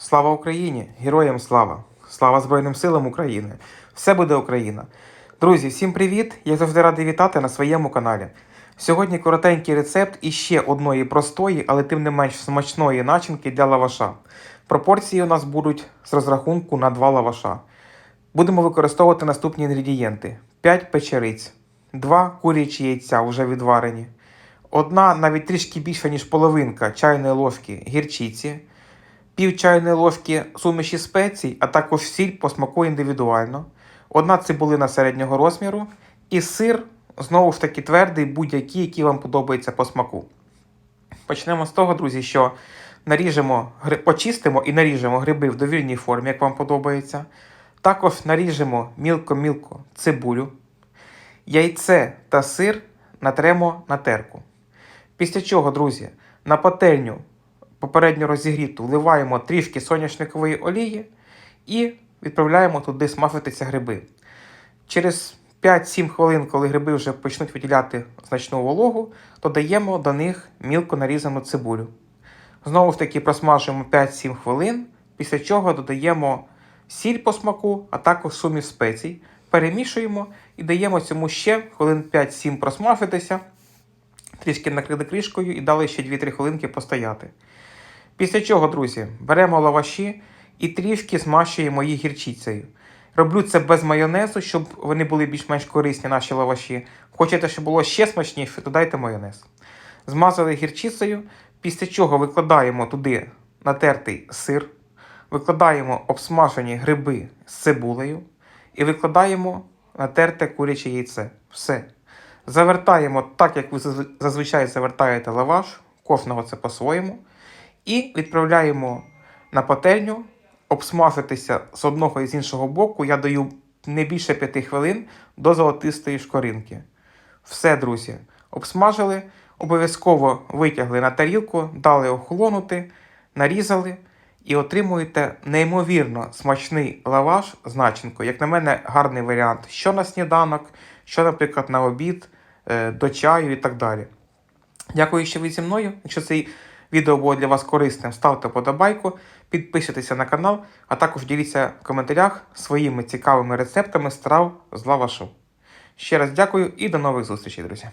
Слава Україні! Героям слава! Слава Збройним силам України! Все буде Україна! Друзі, всім привіт! Я завжди радий вітати на своєму каналі. Сьогодні коротенький рецепт іще одної простої, але тим не менш смачної начинки для лаваша. Пропорції у нас будуть з розрахунку на 2 лаваша. Будемо використовувати наступні інгредієнти: 5 печериць, 2 курячі яйця вже відварені, одна навіть трішки більша, ніж половинка чайної ложки гірчиці, пів чайної ложки суміші спецій, а також сіль по смаку індивідуально, одна цибулина середнього розміру і сир, знову ж таки твердий, будь-який, який вам подобається по смаку. Почнемо з того, друзі, що наріжемо, почистимо і наріжемо гриби в довільній формі, як вам подобається. Також наріжемо мілко-мілко цибулю, яйце та сир натремо на терку. Після чого, друзі, на пательню попередньо розігріту вливаємо трішки соняшникової олії і відправляємо туди смажитися гриби. Через 5-7 хвилин, коли гриби вже почнуть виділяти значну вологу, додаємо до них мілко нарізану цибулю. Знову ж таки просмажуємо 5-7 хвилин, після чого додаємо сіль по смаку, а також суміш спецій. Перемішуємо і даємо цьому ще хвилин 5-7 просмажитися, трішки накрили кришкою і дали ще 2-3 хвилинки постояти. Після чого, друзі, беремо лаваші і трішки змащуємо їх гірчицею. Роблю це без майонезу, щоб вони були більш-менш корисні, наші лаваші. Хочете, щоб було ще смачніше, додайте майонез. Змазали гірчицею, після чого викладаємо туди натертий сир, викладаємо обсмажені гриби з цибулею і викладаємо натерте куряче яйце. Все. Завертаємо так, як ви зазвичай завертаєте лаваш, кожного це по-своєму. І відправляємо на пательню обсмажитися з одного і з іншого боку. Я даю не більше 5 хвилин до золотистої шкоринки. Все, друзі, обсмажили, обов'язково витягли на тарілку, дали охолонути, нарізали і отримуєте неймовірно смачний лаваш з начинкою. Як на мене, гарний варіант, що на сніданок, що, наприклад, на обід, до чаю і так далі. Дякую, що ви зі мною. Якщо цей відео було для вас корисним, ставте подобайку, підписуйтеся на канал, а також діліться в коментарях своїми цікавими рецептами страв з лавашу. Ще раз дякую і до нових зустрічей, друзі.